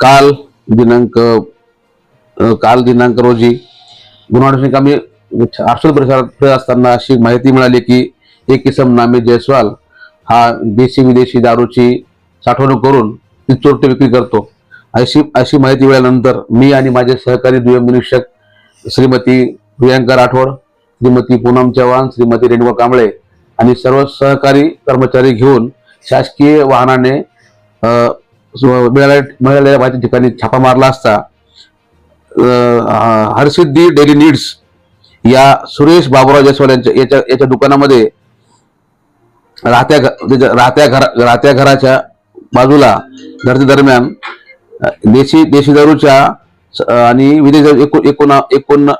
काल दिनांक काल दिनांक रोजी गुन्हा आम्ही अफसल परिसरात फिरत असताना अशी माहिती मिळाली की एक किसम नामे जयस्वाल हा देशी विदेशी दारूची साठवणूक करून ती चोरटे विक्री करतो. अशी अशी माहिती मिळाल्यानंतर मी आणि माझे सहकारी दुय्यम निरीक्षक श्रीमती प्रियांका राठोड श्रीमती पूनम चव्हाण श्रीमती रेणुका कांबळे आणि सर्व सहकारी कर्मचारी घेऊन शासकीय वाहनाने अ, मिळालेल्या माहिती ठिकाणी छापा मारला असता हरसिद्धी डेली नीड्स या सुरेश बाबुराव जयस्वाल यांच्या याच्या याच्या दुकानामध्ये राहत्या घ- म्हणजे त्याच्या राहत्या घरा राहत्या घराच्या बाजूला गर्दी दरम्यान देशी देशी दारूच्या स- आणि विदेश दारू एकूण एकूण एकूण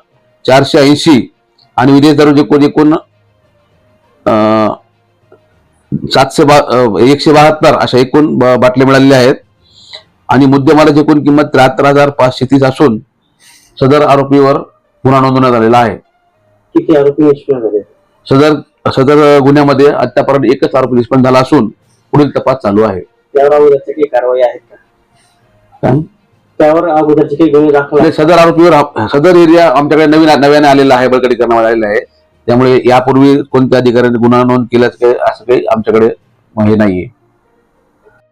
चारशे ऐंशी आणि विदेश दारूचे एकूण एकूण सातशे बा एकशे बहात्तर अशा एकूण ब- बाटल्या मिळालेल्या आहेत. आणि मुद्देमालाची एकूण किंमत त्र्याहत्तर हजार पाचशे तीस असून सदर आरोपीवर गुन्हा नोंदवण्यात आलेला आहे. किती आरोपी निष्पन्न झाले? सदर सदर गुन्ह्यामध्ये आतापर्यंत एकच आरोपी निष्पन्न झाला असून पुढील तपास चालू आहे. त्यावर अगोदरच्या काही कारवाई आहेत का? काय? त्यावर अगोदरचे काही गुन्हे दाखल आहेत? सदर आरोपीवर सदर एरिया आमच्याकडे नवीन नव्याने आलेला आहे बळकटी करण्यात आलेला आहे. त्यामुळे यापूर्वी कोणत्या अधिकाऱ्यांनी गुन्हा नोंद केल्याचं काही असं काही आमच्याकडे हे नाहीये.